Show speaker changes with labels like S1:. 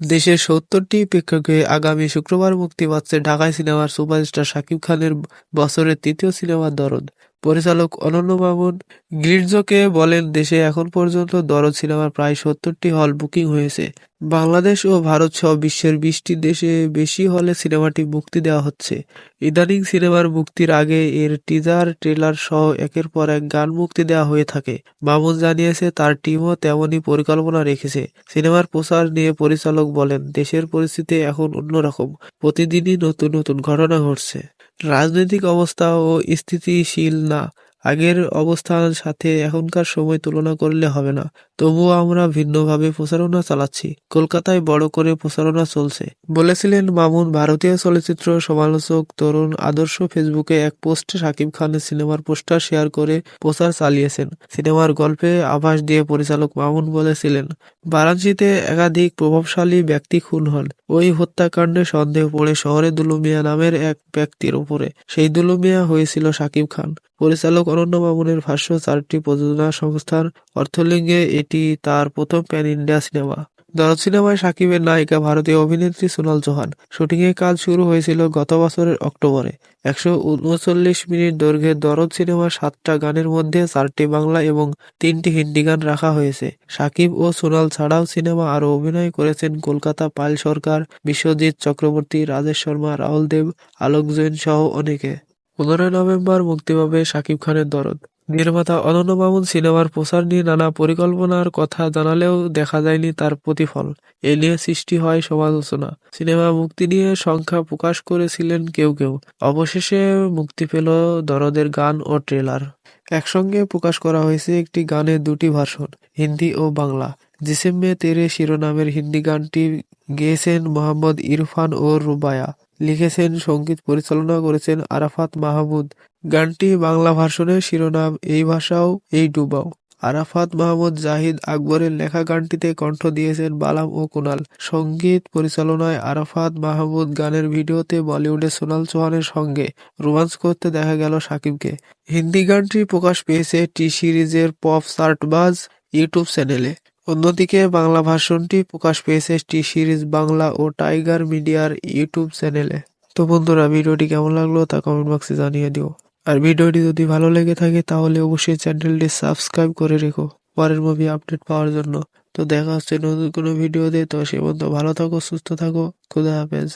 S1: দেশের সত্তরটি প্রেক্ষাগৃহে আগামী শুক্রবার মুক্তি পাচ্ছে ঢাকায় সিনেমার সুপারস্টার শাকিব খানের বছরের তৃতীয় সিনেমার দরদ পরিচালক অনন্য মামুন গির্জকে বলেন, দেশে এখন পর্যন্ত দরদ সিনেমার প্রায় সত্তরটি হল বুকিং হয়েছে। বাংলাদেশ ও ভারত সহ বিশ্বের বিশটি দেশে বেশি হলে সিনেমাটি মুক্তি দেওয়া হচ্ছে। ইদানিং সিনেমার মুক্তির আগে এর টিজার, ট্রেলার সহ একের পর এক গান মুক্তি দেওয়া হয়ে থাকে। মামুন জানিয়েছে, তার টিমও তেমনই পরিকল্পনা রেখেছে। সিনেমার প্রচার নিয়ে পরিচালক বলেন, দেশের পরিস্থিতি এখন অন্যরকম। প্রতিদিনই নতুন নতুন ঘটনা ঘটছে। রাজনৈতিক অবস্থা ও স্থিতিশীল না আগের অবস্থার সাথে এখনকার সময় তুলনা করলে হবে না। তবুও আমরা ভিন্নভাবে প্রচারণা চালাচ্ছি। কলকাতায় বড় করে প্রচারণা চলছে। বলেছিলেন মামুন, ভারতীয় চলচ্চিত্র সমালোচক তরুণ আদর্শ ফেসবুকে এক পোস্টে শাকিব খানের সিনেমার পোস্টার শেয়ার করে প্রচার চালিয়েছেন। সিনেমার গল্পে আভাস দিয়ে পরিচালক মামুন বলেছিলেন, বারাণসীতে একাধিক প্রভাবশালী ব্যক্তি খুন হন। ওই হত্যাকাণ্ডে সন্দেহ পড়ে শহরে দুলুমিয়া নামের এক ব্যক্তির উপরে। সেই দুলুমিয়া হয়েছিল শাকিব খান। পরিচালক অনন্য মামুনের ভাষ্য, চারটি প্রযোজনা সংস্থার অর্থলিঙ্গে এটি তার প্রথম প্যান ইন্ডিয়া সিনেমা। দরদ সিনেমায় সাকিবের নায়িকা ভারতীয় অভিনেত্রী সোনাল চৌহান। শুটিংয়ের কাজ শুরু হয়েছিল গত বছরের অক্টোবরে। একশো উনচল্লিশ মিনিট দৈর্ঘ্যের দরদ সিনেমার সাতটা গানের মধ্যে চারটি বাংলা এবং তিনটি হিন্দি গান রাখা হয়েছে। সাকিব ও সোনাল ছাড়াও সিনেমা আরও অভিনয় করেছেন কলকাতা পাল সরকার, বিশ্বজিৎ চক্রবর্তী, রাজেশ শর্মা, রাহুল দেব আলোক জৈন সহ অনেকে। পনেরোই নভেম্বর মুক্তি পাবে শাকিব খানের দরদ। নির্মাতা অনন্য মামুন সিনেমার প্রচার নিয়ে নানা পরিকল্পনার কথা জানালেও দেখা যায়নি তার প্রতিফল। এ নিয়ে সৃষ্টি হয় সমালোচনা। সিনেমা মুক্তি নিয়ে সংখ্যা প্রকাশ করেছিলেন কেউ কেউ। অবশেষে মুক্তি পেল দরদের গান ও ট্রেলার। একসঙ্গে প্রকাশ করা হয়েছে একটি গানের দুটি ভার্সন, হিন্দি ও বাংলা। জিসেমে তেরে শিরোনামের হিন্দি গানটি গেয়েছেন মোহাম্মদ ইরফান ও রুবায়া। লিখেছেন, সংগীত পরিচালনা করেছেন আরাফাত মাহমুদ। গানটি বাংলা ভাষণের শিরোনাম, এই ভাষাও এই ডুবাও। আরাফাত মাহমুদ জাহিদ আকবরের লেখা গানটিতে কণ্ঠ দিয়েছেন বালাম ও কুনাল। সংগীত পরিচালনায় আরাফাত মাহমুদ গানের ভিডিওতে বলিউডে সোনাল চৌহানের সঙ্গে রোমান্স করতে দেখা গেল সাকিবকে। হিন্দি গানটি প্রকাশ পেয়েছে টি সিরিজের পপ সার্টবাজ ইউটিউব চ্যানেলে। অন্যদিকে বাংলা ভাষণটি প্রকাশ পেয়েছে টি সিরিজ বাংলা ও টাইগার মিডিয়ার ইউটিউব চ্যানেলে। তো বন্ধুরা, ভিডিওটি কেমন লাগল তা কমেন্ট বক্সে জানিয়ে দিও। আর ভিডিওটি যদি ভালো লেগে থাকে তাহলে অবশ্যই চ্যানেলটি সাবস্ক্রাইব করে রেখো পরের মুভি আপডেট পাওয়ার জন্য। তো দেখা হচ্ছে নতুন কোনো ভিডিওতে, তো সে বন্ধু ভালো থাকো, সুস্থ থাকো, খুদা হাফেজ।